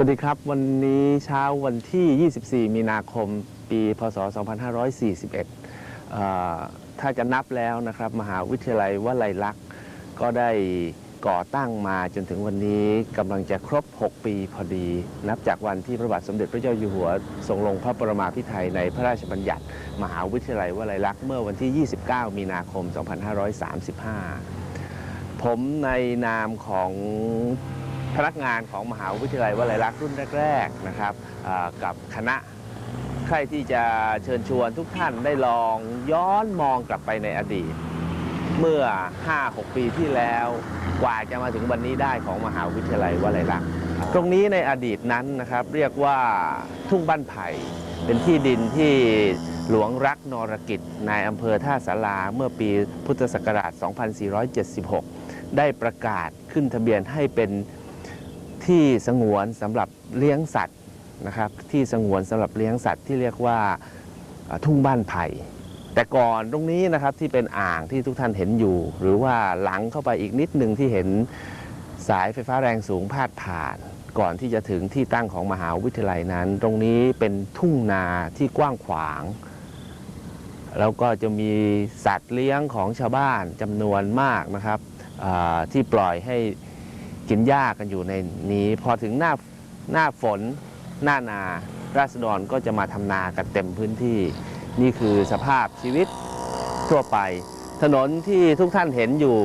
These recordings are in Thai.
สวัสดีครับ วันนี้เช้าวันที่ 24 มีนาคม ปี พศ 2541 ถ้าจะนับแล้วนะครับ มหาวิทยาลัยวลัยลักษณ์ก็ได้ก่อตั้งมาจนถึงวันนี้กำลังจะครบ 6 ปีพอดี นับจากวันที่พระบาทสมเด็จพระเจ้าอยู่หัวทรงลงพระปรมาภิไธยในพระราชบัญญัติ มหาวิทยาลัยวลัยลักษณ์เมื่อวันที่ 29 มีนาคม 2535 ผมในนามของ พนักงานของมหาวิทยาลัยวลัยลักษณ์รุ่นแรกๆนะครับกับคณะใครที่จะเชิญชวนทุกท่านได้ลองย้อนมองกลับไปในอดีต เมื่อ 5-6 ปีที่แล้วกว่าจะมาถึงวันนี้ได้ของมหาวิทยาลัยวลัยลักษณ์ตรงนี้ในอดีตนั้นนะครับเรียกว่าทุ่งบ้านไผ่ เป็นที่ดินที่หลวงรักนรกิจนายอำเภอท่าสาราเมื่อปีพุทธศักราช 2476 ได้ประกาศขึ้นทะเบียนให้เป็น ที่สงวนสำหรับเลี้ยงสัตว์นะครับที่สงวนสำหรับเลี้ยงสัตว์ที่เรียกว่าทุ่งบ้านไผ่แต่ก่อนตรงนี้นะครับที่เป็นอ่างที่ทุกท่านเห็นอยู่ หรือว่าหลังเข้าไปอีกนิดหนึ่งที่เห็นสายไฟฟ้าแรงสูงพาดผ่าน ก่อนที่จะถึงที่ตั้งของมหาวิทยาลัยนั้น ตรงนี้เป็นทุ่งนาที่กว้างขวาง แล้วก็จะมีสัตว์เลี้ยงของชาวบ้านจำนวนมากนะครับที่ปล่อยให้ กินหญ้ากันอยู่ในนี้ พอถึงหน้าหน้าฝนหน้านา ราษฎรก็จะมาทำนากันเต็มพื้นที่ นี่คือสภาพชีวิตทั่วไป ถนนที่ทุกท่านเห็นอยู่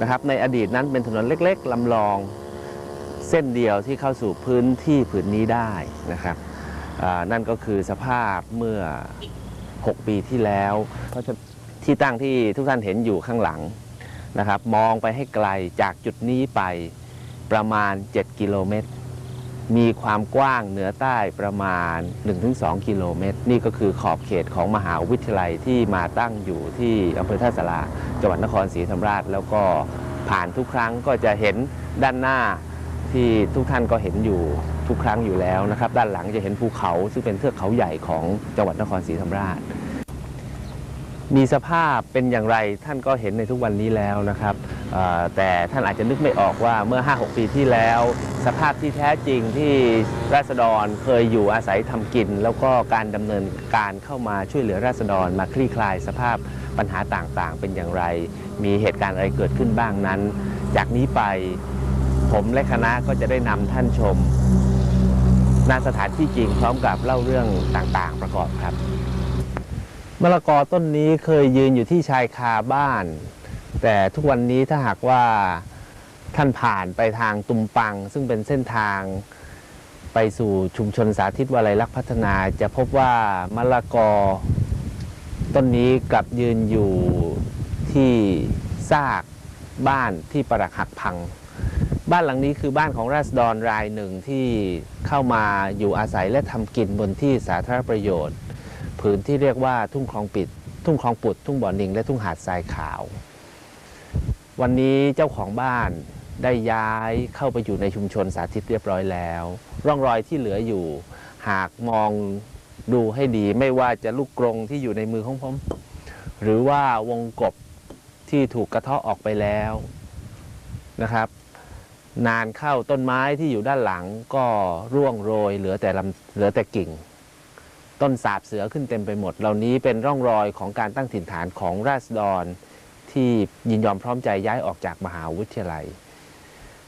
นะครับในอดีตนั้นเป็นถนนเล็กๆลำลอง เส้นเดียวที่เข้าสู่พื้นที่ผืนนี้ได้นะครับนั่นก็คือสภาพเมื่อ 6 ปีที่แล้วเพราะฉะที่ตั้งที่ทุกท่านเห็นอยู่ข้างหลังนะครับ มองไปให้ไกลจากจุดนี้ไป ประมาณ 7 กิโลเมตร มีความกว้างเหนือใต้ประมาณ 1-2 กิโลเมตร นี่ก็คือขอบเขตของมหาวิทยาลัยที่มาตั้งอยู่ที่อำเภอท่าสาราจังหวัดนครศรีธรรมราช แล้วก็ผ่านทุกครั้งก็จะเห็นด้านหน้าที่ทุกท่านก็เห็นอยู่ทุกครั้งอยู่แล้วนะครับ ด้านหลังจะเห็นภูเขาซึ่งเป็นเทือกเขาใหญ่ของจังหวัดนครศรีธรรมราช มีสภาพเป็นอย่างไรท่านก็เห็นในทุกวันนี้แล้วนะครับแต่ท่านอาจจะนึกไม่ออกว่าเมื่อ 5-6 ปีที่แล้ว สภาพที่แท้จริงที่ราษฎรเคยอยู่อาศัยทำกิน แล้วก็การดำเนินการเข้ามาช่วยเหลือราษฎรมาคลี่คลายสภาพปัญหาต่างๆ เป็นอย่างไร มีเหตุการณ์อะไรเกิดขึ้นบ้างนั้น จากนี้ไปผมและคณะก็จะได้นำท่านชมณสถานที่จริงพร้อมกับเล่าเรื่องต่างๆ ประกอบครับ มะละกอต้นนี้เคยยืนอยู่ที่ชายคาบ้าน แต่ทุกวันนี้ถ้าหากว่าท่านผ่านไปทางตุมปัง ซึ่งเป็นเส้นทางไปสู่ชุมชนสาธิตวลัยลักษ์พัฒนาจะพบว่ามะละกอ ต้นนี้กลับยืนอยู่ที่ซากบ้านที่ปรักหักพัง บ้านหลังนี้คือบ้านของราษฎรรายหนึ่งที่เข้ามาอยู่อาศัยและทำกินบนที่สาธารณประโยชน์ ผืนที่เรียกว่าทุ่งคลองปิด ทุ่งคลองปุด ทุ่งบ่อนิงและทุ่งหาดทรายขาว วันนี้เจ้าของบ้านได้ย้ายเข้าไปอยู่ในชุมชนสาธิตเรียบร้อยแล้ว ร่องรอยที่เหลืออยู่ หากมองดูให้ดีไม่ว่าจะลูกกรงที่อยู่ในมือของผมหรือว่าวงกบที่ถูกกระเทาะออกไปแล้วนะครับ นานเข้าต้นไม้ที่อยู่ด้านหลังก็ร่วงโรยเหลือแต่ลำเหลือแต่กิ่ง ต้นสาบเสือขึ้นเต็มไปหมด เหล่านี้เป็นร่องรอยของการตั้งถิ่นฐานของราษฎร ที่ยินยอมพร้อมใจย้ายออกจากมหาวิทยาลัย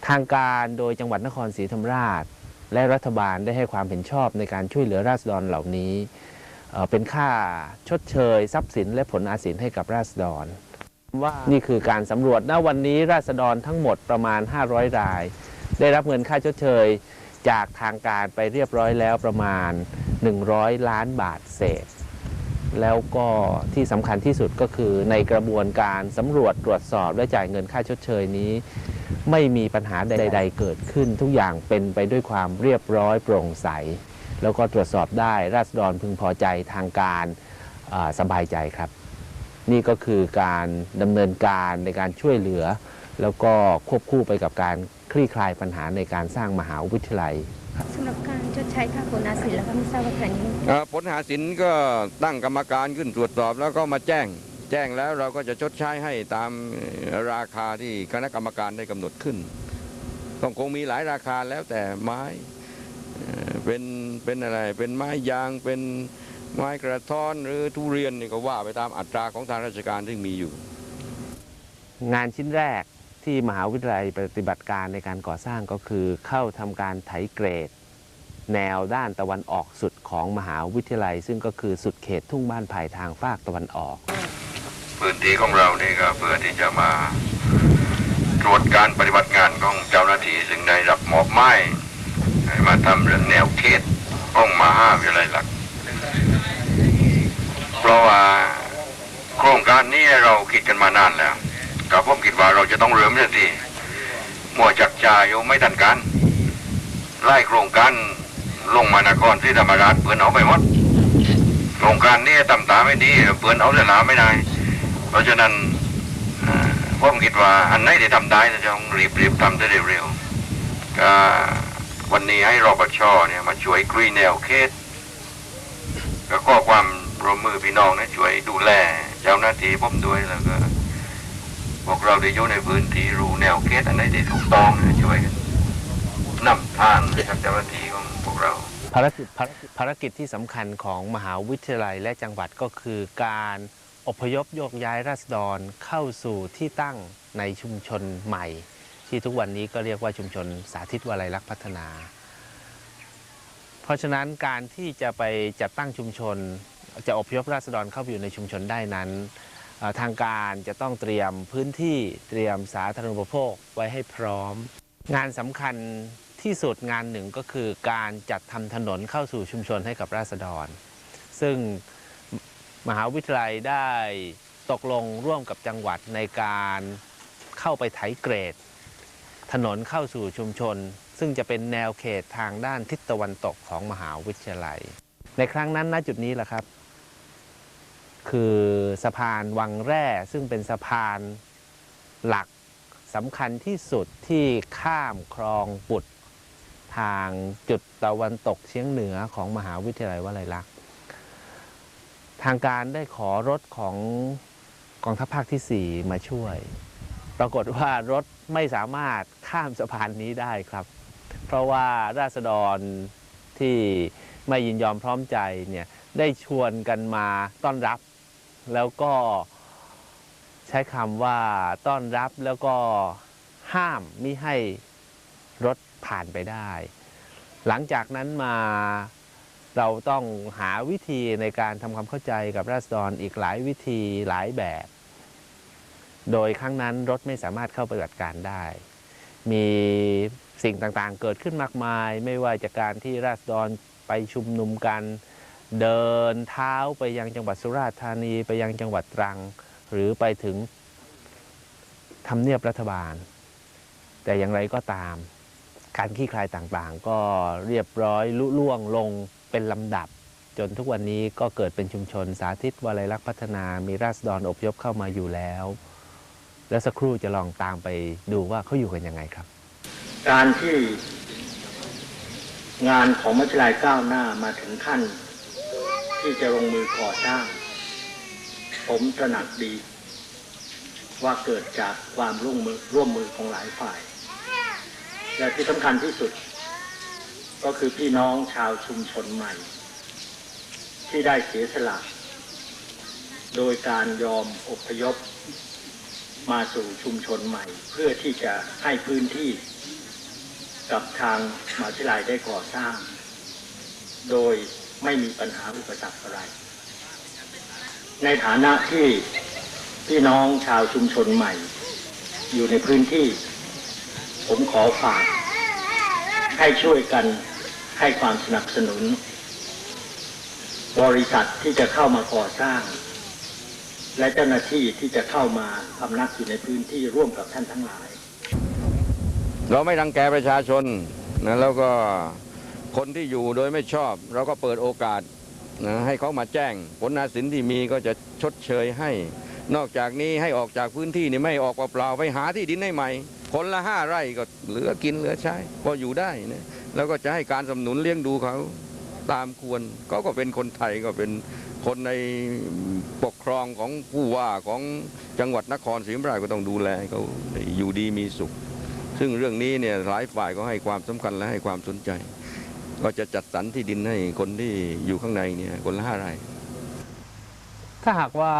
ทางการโดยจังหวัดนครศรีธรรมราช และรัฐบาลได้ให้ความเห็นชอบในการช่วยเหลือราษฎรเหล่านี้เเป็นค่าชดเชย ทรัพย์สินและผลอาศินให้กับราษฎรว่านี่คือการสำรวจณวันนี้ราษฎรทั้งหมดประมาณ 500 ราย ได้รับเงินค่าชดเชย จากทางการไปเรียบร้อยแล้วประมาณ 100 ล้านบาทเศษ แล้วก็ที่สำคัญที่สุดก็คือในกระบวนการสำรวจตรวจสอบและจ่ายเงินค่าชดเชยนี้ ไม่มีปัญหาใด ๆ เกิดขึ้น ทุกอย่างเป็นไปด้วยความเรียบร้อยโปร่งใส แล้วก็ตรวจสอบได้ราษฎรพึงพอใจทางการสบายใจครับ นี่ก็คือการดำเนินการในการช่วยเหลือ แล้วก็ควบคู่ไปกับการคลี่คลายปัญหาในการสร้างมหาวิทยาลัยสำหรับการ ใช้ค่าผลอาศิลป์แล้วก็ไม่ทราบว่าครั้งนี้เอ่อผลหาสินก็ตั้งกรรมการขึ้นตรวจสอบแล้วก็มาแจ้ง แจ้งแล้วเราก็จะชดใช้ให้ตามราคาที่คณะกรรมการได้กำหนดขึ้นต้องคงมีหลายราคาแล้วแต่ไม้เป็นเป็นอะไรเป็นไม้ยางเป็นไม้กระท้อนหรือทุเรียนนี่ก็ว่าไปตามอัตราของทางราชการที่มีอยู่ งานชิ้นแรกที่มหาวิทยาลัยปฏิบัติการในการก่อสร้างก็คือเข้าทำการไถเกรด แนวด้านตะวันออกสุดของมหาวิทยาลัย ซึ่งก็คือสุดเขตทุ่งบ้านไผ่ทางภาคตะวันออก พื้นที่ของเรานี่ก็เพื่อที่จะมาตรวจการปฏิบัติงานของเจ้าหน้าที่ซึ่งได้รับมอบหมายให้มาทำเรื่องแนวเขตของมหาวิทยาลัยหลัก เพราะว่าโครงการนี้เราคิดกันมานานแล้วก็ผมคิดว่าเราจะต้องเริ่มสักทีมัวจักจ่ายอยู่ไม่ทันการไล่โครงการ ลงมานครที่ธรรมราชเปือนเอาไปหมดโครงการนี้ต่ำตาไม่ดีเปือนเอาเสลาไม่ได้ เพราะฉะนั้นผมคิดว่าอันไหนที่ทำได้จะต้องรีบรีบๆทำได้เร็วๆก็วันนี้ให้รปชเนี่ยมาช่วยกรีแนวเขตก็ขอความร่วมมือพี่น้องนะช่วยดูแลเจ้าหน้าที่ผมด้วยแล้วก็พวกเราได้อยู่ในพื้นที่รู้แนวเขตอันไหนที่ถูกต้องช่วยนำทางให้กับเจ้าหน้าที่ เรา ภารกิจภารกิจภารกิจที่สำคัญของมหาวิทยาลัยและจังหวัดก็คือการอพยพโยกย้ายราษฎรเข้าสู่ที่ตั้งในชุมชนใหม่ ที่ทุกวันนี้ก็เรียกว่าชุมชนสาธิตวลัยลักษณ์พัฒนา เพราะฉะนั้นการที่จะไปจัดตั้งชุมชน จะอพยพราษฎรเข้าไปอยู่ในชุมชนได้นั้น ทางการจะต้องเตรียมพื้นที่เตรียมสาธารณูปโภคไว้ให้พร้อม งานสำคัญ ที่สุดงานหนึ่งก็คือการจัดทำถนนเข้าสู่ชุมชนให้กับราษฎร ซึ่งมหาวิทยาลัยได้ตกลงร่วมกับจังหวัดในการเข้าไปไถเกรด ถนนเข้าสู่ชุมชน ซึ่งจะเป็นแนวเขตทางด้านทิศตะวันตกของมหาวิทยาลัย ในครั้งนั้นณจุดนี้แหละครับ คือสะพานวังแร่ซึ่งเป็นสะพานหลักสำคัญที่สุดที่ข้ามคลองปุด ทางจุดตะวันตกเฉียงเหนือของมหาวิทยาลัยวลัยลักษณ์ทางการได้ขอรถของกองทัพภาคที่ 4 มาช่วย ปรากฏว่ารถไม่สามารถข้ามสะพานนี้ได้ครับ เพราะว่าราษฎรที่ไม่ยินยอมพร้อมใจเนี่ยได้ชวนกันมาต้อนรับ แล้วก็ใช้คำว่าต้อนรับแล้วก็ห้ามมิให้ ผ่านไปได้ หลังจากนั้นมาเราต้องหาวิธีในการทำความเข้าใจกับราษฎรอีกหลายวิธีหลายแบบ โดยครั้งนั้นรถไม่สามารถเข้าปฏิบัติการได้ มีสิ่งต่างๆ เกิดขึ้นมากมาย ไม่ว่าจากการที่ราษฎรไปชุมนุมกัน เดินเท้าไปยังจังหวัดสุราษฎร์ธานีไปยังจังหวัดตรัง หรือไปถึงทำเนียบรัฐบาล แต่อย่างไรก็ตาม การขี้คลายต่างๆ ก็เรียบร้อยลุล่วงลงเป็นลำดับ จนทุกวันนี้ก็เกิดเป็นชุมชนสาธิตวลัยลักษณ์พัฒนา มีราษฎรอพยพเข้ามาอยู่แล้ว แล้วสักครู่จะลองตามไปดูว่าเขาอยู่กันยังไงครับ การที่งานของมัชลายก้าวหน้ามาถึงขั้น ที่จะลงมือก่อสร้าง ผมตระหนักดี ว่าเกิดจากความร่วมมือร่วมมือของหลายฝ่าย และที่สำคัญที่สุด ก็คือพี่น้องชาวชุมชนใหม่ ที่ได้เสียสละ โดยการยอมอพยพมาสู่ชุมชนใหม่ เพื่อที่จะให้พื้นที่กับทางมหาวิทยาลัยได้ก่อสร้าง โดยไม่มีปัญหาอุปสรรคอะไร ในฐานะที่พี่น้องชาวชุมชนใหม่ อยู่ในพื้นที่ ผมขอฝากให้ช่วยกันให้ความสนับสนุน บริษัทที่จะเข้ามาก่อสร้าง และเจ้าหน้าที่ที่จะเข้ามาพำนักอยู่ในพื้นที่ร่วมกับท่านทั้งหลาย เราไม่รังแกประชาชนนะแล้วก็คนที่อยู่โดยไม่ชอบ เราก็เปิดโอกาสนะให้เขามาแจ้ง ผลนาสินที่มีก็จะชดเชยให้ นอกจากนี้ให้ออกจากพื้นที่นี่ไม่ออกเปล่าๆไปหาที่ดินให้ใหม่ คนละห้าไร่ก็เหลือกินเหลือใช้พออยู่ได้นะแล้วก็จะให้การสนับสนุนเลี้ยงดูเขาตามควรก็ก็เป็นคนไทยก็เป็นคนในปกครองของผู้ว่าของจังหวัดนครศรีธรรมราชก็ต้องดูแลเขาอยู่ดีมีสุข ซึ่งเรื่องนี้เนี่ยหลายฝ่ายก็ให้ความสำคัญและให้ความสนใจ ก็จะจัดสรรที่ดินให้คนที่อยู่ข้างในเนี่ยคนละห้าไร่ถ้าหากว่า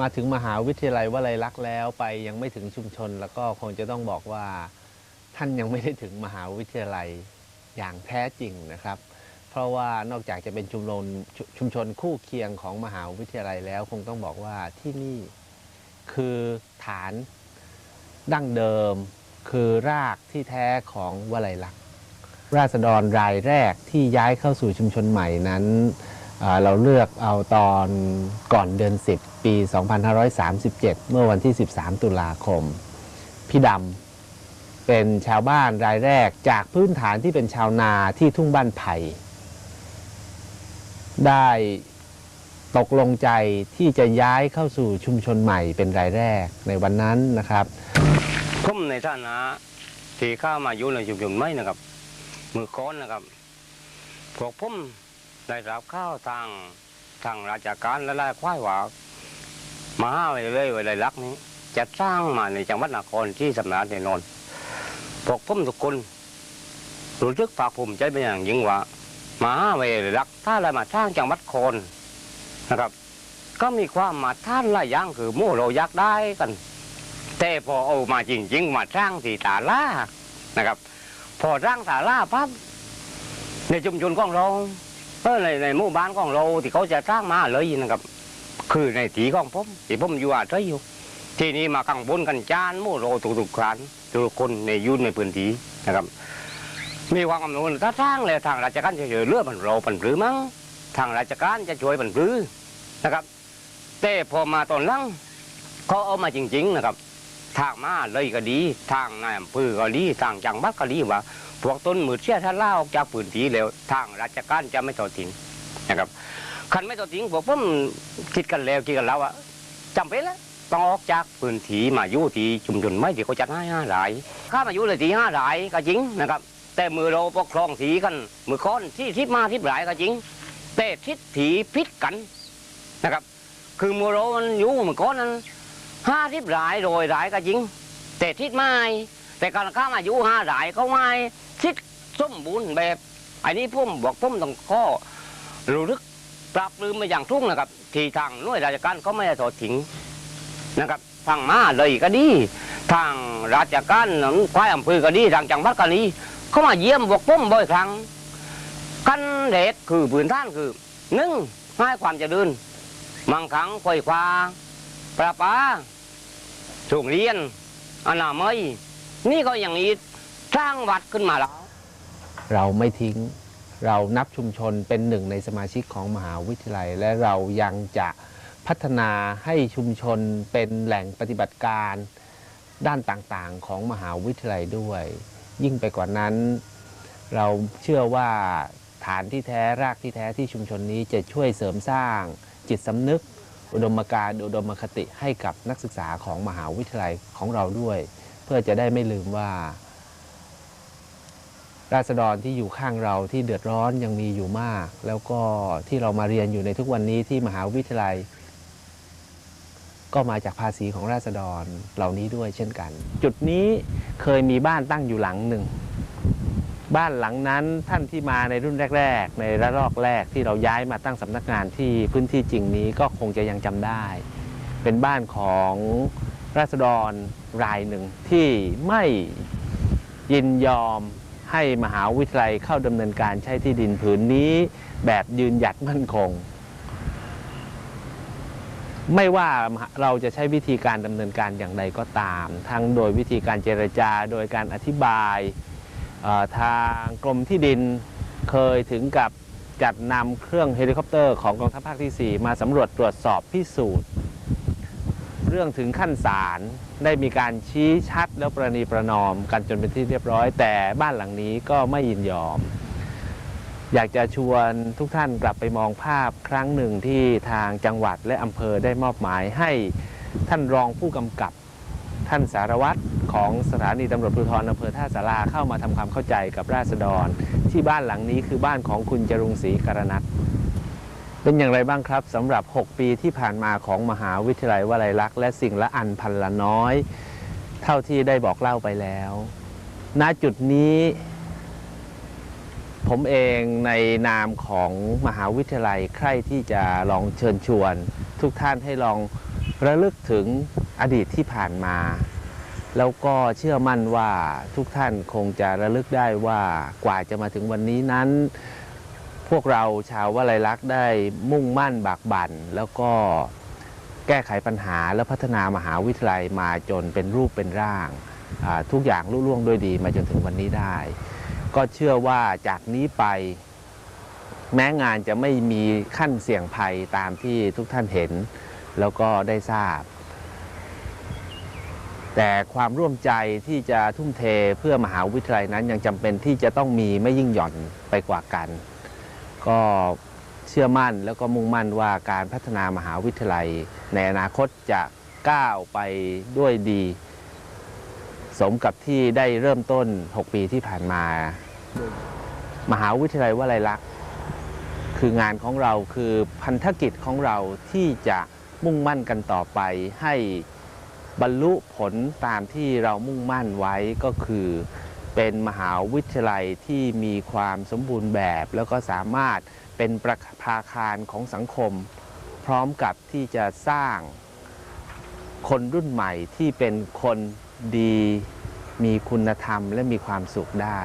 มาถึงมหาวิทยาลัยวลัยลักษณ์แล้วไปยังไม่ถึงชุมชน แล้วก็คงจะต้องบอกว่าท่านยังไม่ได้ถึงมหาวิทยาลัยอย่างแท้จริงนะครับ เพราะว่านอกจากจะเป็นชุมชนชุชุมชนคู่เคียงของมหาวิทยาลัยแล้ว คงต้องบอกว่าที่นี่คือฐานดั้งเดิม คือรากที่แท้ของวลัยลักษณ์ราษฎรรายแรกที่ย้ายเข้าสู่ชุมชนใหม่นั้น เราเลือกเอาตอนก่อนเดือน 10 ปี 2537 เมื่อวันที่ 13 ตุลาคม พี่ดำเป็นชาวบ้านรายแรกจากพื้นฐานที่เป็นชาวนาที่ทุ่งบ้านไผ่ได้ตกลงใจที่จะย้ายเข้าสู่ชุมชนใหม่เป็นรายแรกในวันนั้นนะครับผมในฐานะที่เข้ามาอยู่ในชุมชนไม่นะครับ มือก้อนนะครับพวกผม ได้รับข้าวทางทางราชการและไล่ควายว่ามาห้าไว้เลยไว้เลยลักนี้ จะสร้างมาในจังหวัดนครที่สำนักแน่นอนพวกผมทุกคนรู้สึกภาคภูมิใจเป็นอย่างยิ่งว่ามาห้าไว้เลยลักถ้าอะไรมาสร้างจังหวัดโคนนะครับ ก็มีความมาท่านหลายอย่างคือมู่เราอยากได้กันแต่พอเอามาจริงๆมาสร้างที่ตาล่านะครับ พอสร้างตาล่าปั๊บในชุมชนของเรา เออในในหมู่บ้านของเราที่เขาจะสร้างมาเลยนะครับ คือในถีของผมที่ผมอยู่อาศัยอยู่ ทีนี้มาข้างบนกันจานหมู่เราทุกๆครั้งทุกคนในยุ่นในพื้นที่นะครับ มีความกำหนดถ้าสร้างเลยทางราชการจะช่วยเลือมันเราปันปรือมั้งทางราชการจะช่วยปันปรือนะครับ แต่พอมาตอนหลังเขาเอามาจริง ๆ นะครับ ทางมาเลยก็ดี ทางนายอำเภอก็ดีทางจังหวัดก็ดีว่า พวกต้นมือเชี่ยท่านล่าออกจากพื้นทีแล้วทางราชการจะไม่ทอดทิ้งนะครับคันไม่ทอดทิ้งพวกผมคิดกันแล้วคิดกันแล้วว่าจำเป็นแล้วต้องออกจากพื้นที่มาอยู่ที่ชุมชนไม่ที่เขาจัดให้ห้าหลายข้ามาอยู่เลยที่ห้าหลายก็จริงนะครับ แต่มือเราปกครองสีกัน มือค้อนที่ทิศมาทิศหลายก็จริง แต่ทิศถีพิษกันนะครับ คือมือเรามันอยู่มือค้อนนั้นห้าทิพหลายโดยหลายก็จริง แต่ทิศไม่ แต่การข้ามอายุห้าหลายเขาไม่ทิศสมบูรณ์แบบ อันนี้พุ่มบอกพุ่มต้องข้อรู้ลึกปรับปรืมมาอย่างทุ่งนะครับ ที่ทางหน่วยราชการเขาไม่ได้ถอดทิ้งนะครับทางมาเลยก็ดี ทางราชการหนังควายอำเภอก็ดีทางจังหวัดก็ดีเขามาเยี่ยมบอกพุ่มบ่อยครั้งกันเด็กคือพื้นท่านคือหนึ่งให้ความเจริญบางครั้งค่อยคว้าประปาโรงเรียนอนามัย นี่ก็อย่างนี้สร้างวัดขึ้นมาแล้ว เราไม่ทิ้ง เรานับชุมชนเป็นหนึ่งในสมาชิกของมหาวิทยาลัย และเรายังจะพัฒนาให้ชุมชนเป็นแหล่งปฏิบัติการด้านต่างๆ ของมหาวิทยาลัยด้วย ยิ่งไปกว่านั้น เราเชื่อว่าฐานที่แท้รากที่แท้ที่ชุมชนนี้จะช่วยเสริมสร้าง จิตสำนึก อุดมการณ์อุดมคติให้กับนักศึกษาของมหาวิทยาลัยของเราด้วย พื่อจะได้ไม่ลืมว่า ราษฎรที่อยู่ข้างเราที่เดือดร้อนยังมีอยู่มาก แล้วก็ที่เรามาเรียนอยู่ในทุกวันนี้ที่มหาวิทยาลัย ก็มาจากภาษีของราษฎรเหล่านี้ด้วยเช่นกัน จุดนี้เคยมีบ้านตั้งอยู่หลังหนึ่ง บ้านหลังนั้นท่านที่มาในรุ่นแรก ๆ ในระลอกแรกที่เราย้ายมาตั้งสำนักงานที่พื้นที่จริงนี้ก็คงจะยังจำได้ เป็นบ้านของ ราษฎรรายหนึ่งที่ไม่ยินยอมให้มหาวิทยาลัยเข้าดำเนินการใช้ที่ดินผืนนี้แบบยืนหยัดมั่นคง ไม่ว่าเราจะใช้วิธีการดำเนินการอย่างไรก็ตาม ทั้งโดยวิธีการเจรจาโดยการอธิบายทางกรมที่ดินเคยถึงกับจัดนำเครื่องเฮลิคอปเตอร์ของกองทัพภาคที่ 4 มาสำรวจตรวจสอบพิสูจน์ เรื่องถึงขั้นศาลได้มีการชี้ชัดแล้วประนีประนอมกันจนเป็นที่เรียบร้อย แต่บ้านหลังนี้ก็ไม่ยินยอม อยากจะชวนทุกท่านกลับไปมองภาพครั้งหนึ่งที่ทางจังหวัดและอำเภอได้มอบหมายให้ท่านรองผู้กำกับท่านสารวัตรของสถานีตำรวจภูธรอำเภอท่าสาราเข้ามาทำความเข้าใจกับราษฎร ที่บ้านหลังนี้คือบ้านของคุณจรุงศรีการนัท เป็นอย่างไรบ้างครับสำหรับ 6 ปีที่ผ่านมาของมหาวิทยาลัยวลัยลักษณ์และสิ่งละอันพันละน้อย เท่าที่ได้บอกเล่าไปแล้ว ณจุดนี้ ผมเองในนามของมหาวิทยาลัยใคร่ที่จะลองเชิญชวน ทุกท่านให้ลองระลึกถึงอดีตที่ผ่านมา แล้วก็เชื่อมั่นว่าทุกท่านคงจะระลึกได้ว่ากว่าจะมาถึงวันนี้นั้น พวกเราชาววลัยลักษณ์ได้มุ่งมั่นบากบั่นแล้วก็แก้ไขปัญหาและพัฒนามหาวิทยาลัยมาจนเป็นรูปเป็นร่าง ทุกอย่างลุล่วงด้วยดีมาจนถึงวันนี้ได้ ก็เชื่อว่าจากนี้ไปแม้งานจะไม่มีขั้นเสี่ยงภัยตามที่ทุกท่านเห็น แล้วก็ได้ทราบ แต่ความร่วมใจที่จะทุ่มเทเพื่อมหาวิทยาลัยนั้นยังจำเป็นที่จะต้องมีไม่ยิ่งหย่อนไปกว่ากัน ก็เชื่อมั่นแล้วก็มุ่งมั่นว่าการพัฒนามหาวิทยาลัย ในอนาคตจะก้าวไปด้วยดี สมกับที่ได้เริ่มต้น 6 ปีที่ผ่านมา มหาวิทยาลัยวลัยลักษณ์คืองานของเราคือพันธกิจของเราที่จะมุ่งมั่นกันต่อไปให้บรรลุผลตามที่เรามุ่งมั่นไว้ก็คือ เป็นมหาวิทยาลัยที่มีความสมบูรณ์แบบ แล้วก็สามารถเป็นประภาคารของสังคม พร้อมกับที่จะสร้างคนรุ่นใหม่ที่เป็นคนดีมีคุณธรรมและมีความสุขได้